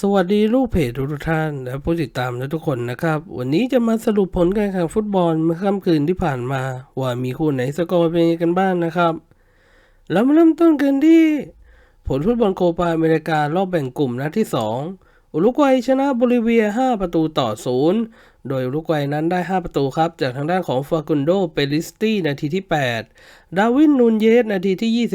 สวัสดีลูกเพจทุกท่านและผู้ติดตามทุกคนนะครับ วันนี้จะมาสรุปผลการแข่งฟุตบอลเมื่อค่ำคืนที่ผ่านมา ว่ามีคู่ไหนสกอร์เป็นยังกันบ้างนะครับแล้วมาเริ่มต้นกันที่ ผลฟุตบอลโคปาอเมริการอบแบ่งกลุ่มนัดที่ 2 อุรุกวัยชนะโบลิเวีย 5 ประตูต่อ 0 โดยอุรุกวัยนั้นได้ 5 ประตูครับ จากทางด้านของฟากุนโดเปริสตี้นาทีที่ 8 ดาวินนูนเยสนาทีที่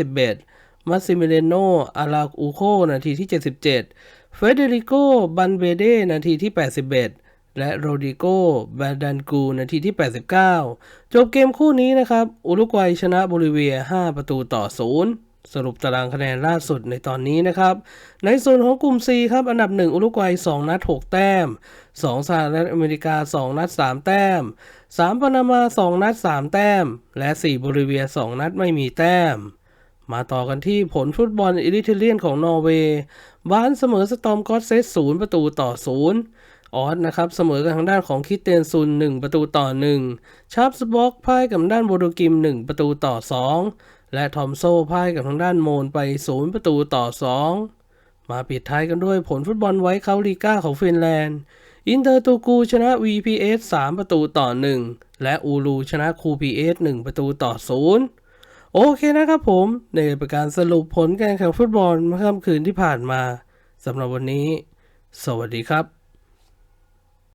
21มาซิเมเลโนอาราอูโคนาทีที่ 77 เฟเดริโก บันเบเด นาทีที่ 81 และโรดิโกบาดันกู นาทีที่ 89 จบเกมคู่นี้นะครับ อุรุกวัยชนะโบลิเวีย 5 ประตูต่อ 0สรุปตารางคะแนนล่าสุดในตอนนี้นะครับ ในส่วนของกลุ่ม C ครับ อันดับ 1 อุรุกวัย 2 นัด 6 แต้ม 2 สหรัฐอเมริกา 2 นัด 3 แต้ม 3 ปานามา 2 นัด 3 แต้ม และ 4 โบลิเวีย 2 นัดไม่มีแต้ม มาต่อกันที่ผลฟุตบอลอิริเทเลียนของนอร์เวย์บ้านเสมอสตอมกอตเซสศูนย์ประตูต่อศูนย์ออสนะครับเสมอกันทางด้านของคิเตนซุน 1 ประตูต่อ 1 ชาร์ปสบ็อกพ่ายกับทางด้านโบโดกิม 1 ประตูต่อ 2 และทอมโซพ่ายกับทางด้านโมนไป 0 ประตูต่อ 2 มาปิดท้ายกันด้วยผลฟุตบอลไว้เคาลีก้าของฟินแลนด์ อินเตอร์ตูกูชนะ VPS 3 ประตูต่อ 1 และอูรูชนะคู PS 1ประตูต่อ 0 โอเคนะครับผมในประการสรุปผลการแข่งฟุตบอลเมื่อค่ำคืนที่ผ่านมาสำหรับวันนี้ สวัสดีครับ